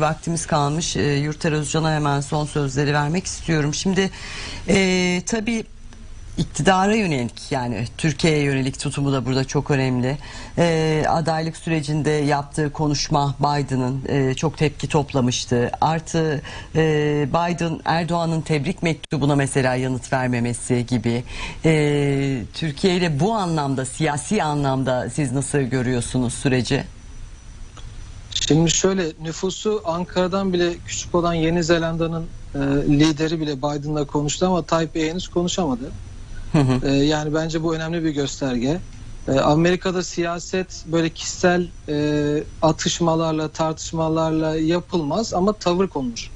vaktimiz kalmış. E, Yurter Özcan'a hemen son sözleri vermek istiyorum. Şimdi e, tabii iktidara yönelik yani Türkiye'ye yönelik tutumu da burada çok önemli. E, adaylık sürecinde yaptığı konuşma Biden'ın e, çok tepki toplamıştı. Artı e, Biden Erdoğan'ın tebrik mektubuna mesela yanıt vermemesi gibi. E, Türkiye ile bu anlamda siyasi anlamda siz nasıl görüyorsunuz süreci? Şimdi şöyle nüfusu Ankara'dan bile küçük olan Yeni Zelanda'nın e, lideri bile Biden'la konuştu ama Taipei henüz konuşamadı. Hı hı. E, yani bence bu önemli bir gösterge. E, Amerika'da siyaset böyle kişisel e, atışmalarla, tartışmalarla yapılmaz ama tavır konulur.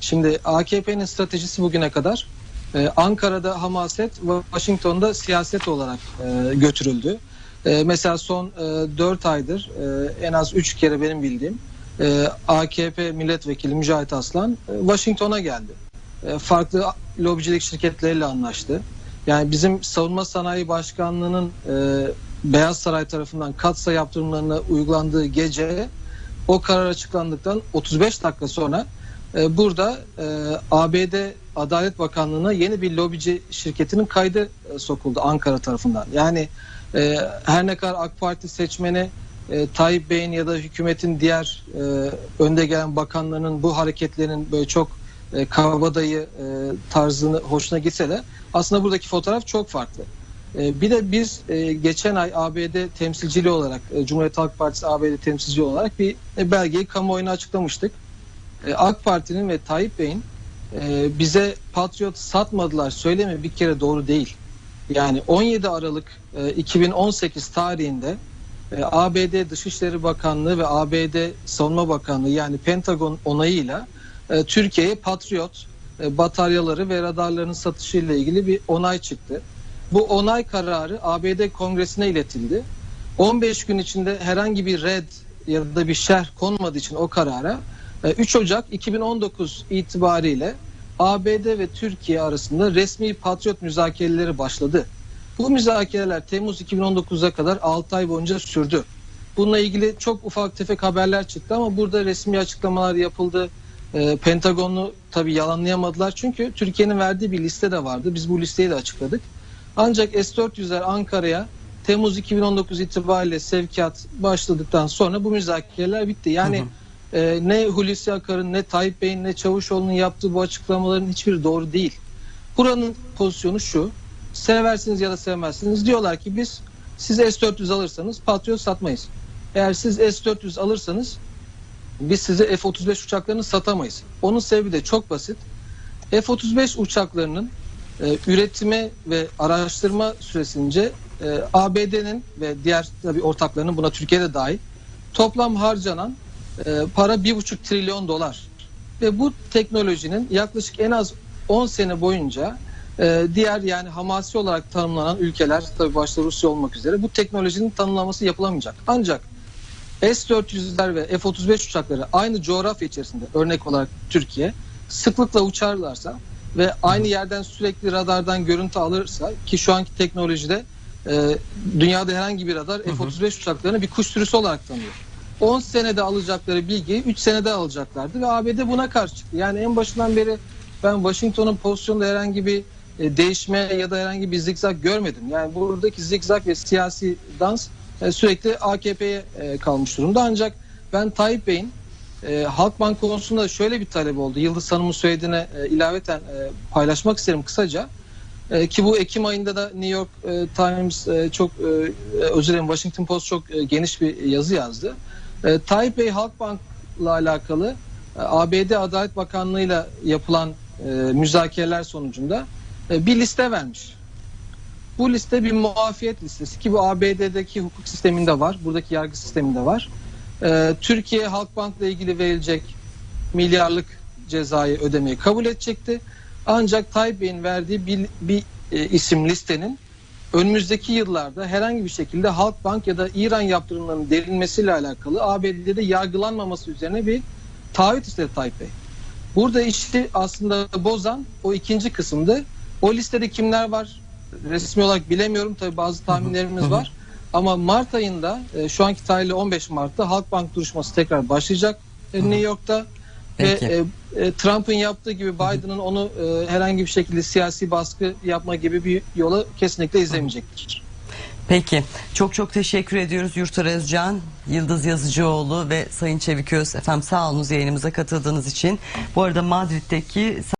Şimdi AKP'nin stratejisi bugüne kadar e, Ankara'da hamaset, Washington'da siyaset olarak e, götürüldü. E, mesela son e, 4 aydır e, en az 3 kere benim bildiğim e, AKP milletvekili Mücahit Aslan e, Washington'a geldi. E, farklı lobicilik şirketleriyle anlaştı. Yani bizim Savunma Sanayi Başkanlığı'nın e, Beyaz Saray tarafından katsa yaptırımlarına uygulandığı gece o karar açıklandıktan 35 dakika sonra e, burada e, ABD Adalet Bakanlığı'na yeni bir lobici şirketinin kaydı e, sokuldu Ankara tarafından. Yani e, her ne kadar AK Parti seçmeni e, Tayyip Bey'in ya da hükümetin diğer e, önde gelen bakanlarının bu hareketlerinin böyle çok e, kabadayı e, tarzını hoşuna gitse de aslında buradaki fotoğraf çok farklı. E, bir de biz e, geçen ay ABD temsilciliği olarak e, Cumhuriyet Halk Partisi ABD temsilciliği olarak bir e, belgeyi kamuoyuna açıklamıştık. E, AK Parti'nin ve Tayyip Bey'in e, bize Patriot satmadılar söylemi bir kere doğru değil. Yani 17 Aralık e, 2018 tarihinde e, ABD Dışişleri Bakanlığı ve ABD Savunma Bakanlığı yani Pentagon onayıyla e, Türkiye'ye Patriot e, bataryaları ve radarların satışıyla ilgili bir onay çıktı. Bu onay kararı ABD Kongresi'ne iletildi. 15 gün içinde herhangi bir red ya da bir şerh konmadığı için o karara e, 3 Ocak 2019 itibariyle ABD ve Türkiye arasında resmi Patriot müzakereleri başladı. Bu müzakereler Temmuz 2019'a kadar 6 ay boyunca sürdü. Bununla ilgili çok ufak tefek haberler çıktı ama burada resmi açıklamalar yapıldı. E, Pentagon'u tabii yalanlayamadılar çünkü Türkiye'nin verdiği bir liste de vardı. Biz bu listeyi de açıkladık. Ancak S-400'ler Ankara'ya Temmuz 2019 itibariyle sevkiyat başladıktan sonra bu müzakereler bitti. Yani Hı hı. E, ne Hulusi Akar'ın ne Tayyip Bey'in ne Çavuşoğlu'nun yaptığı bu açıklamaların hiçbiri doğru değil. Buranın pozisyonu şu. Seversiniz ya da sevmezsiniz. Diyorlar ki biz siz S-400 alırsanız Patriot satmayız. Eğer siz S-400 alırsanız biz size F-35 uçaklarını satamayız. Onun sebebi de çok basit. F-35 uçaklarının e, üretimi ve araştırma süresince e, ABD'nin ve diğer tabii ortaklarının buna Türkiye'de dahil toplam harcanan e, para 1,5 trilyon dolar. Ve bu teknolojinin yaklaşık en az 10 sene boyunca e, diğer yani hamasi olarak tanımlanan ülkeler tabii başta Rusya olmak üzere bu teknolojinin tanımlaması yapılamayacak. Ancak S-400'ler ve F-35 uçakları aynı coğrafya içerisinde örnek olarak Türkiye sıklıkla uçarlarsa ve aynı yerden sürekli radardan görüntü alırsa ki şu anki teknolojide e, dünyada herhangi bir radar F-35 uçaklarını bir kuş sürüsü olarak tanıyor. 10 senede alacakları bilgiyi 3 senede alacaklardı ve ABD buna karşı çıktı. Yani en başından beri ben Washington'un pozisyonunda herhangi bir e, değişme ya da herhangi bir zikzak görmedim. Yani buradaki zikzak ve siyasi dans e, sürekli AKP'ye e, kalmış durumda. Ancak ben Tayyip Bey'in e, Halkbank konusunda şöyle bir talep oldu. Yıldız Hanım'ın söylediğine ilaveten paylaşmak isterim kısaca. Ki bu Ekim ayında da New York Times çok e, özür dilerim Washington Post çok geniş bir yazı yazdı. E, Tayyip Bey Halkbank'la alakalı e, ABD Adalet Bakanlığı'yla yapılan e, müzakereler sonucunda e, bir liste vermiş. Bu liste bir muafiyet listesi ki bu ABD'deki hukuk sisteminde var, buradaki yargı sisteminde var. E, Türkiye Halkbank'la ilgili verilecek milyarlık cezayı ödemeyi kabul edecekti. Ancak Tayyip Bey'in verdiği bir, bir e, isim listenin önümüzdeki yıllarda herhangi bir şekilde Halkbank ya da İran yaptırımlarının derinmesiyle alakalı ABD'de yargılanmaması üzerine bir taahhüt istedi Tayyip Bey. Burada işi aslında bozan o ikinci kısımdı. O listede kimler var resmi olarak bilemiyorum. Tabii bazı tahminlerimiz var. Ama Mart ayında e, şu anki tarihle 15 Mart'ta Halkbank duruşması tekrar başlayacak e, New York'ta. Peki. Ve e, e, Trump'ın yaptığı gibi Biden'ın onu e, herhangi bir şekilde siyasi baskı yapma gibi bir yola kesinlikle izlemeyecektir. Peki. Çok çok teşekkür ediyoruz Yurtar Özcan, Yıldız Yazıcıoğlu ve Sayın Çeviköz. Efendim sağ olunuz yayınımıza katıldığınız için. Bu arada Madrid'deki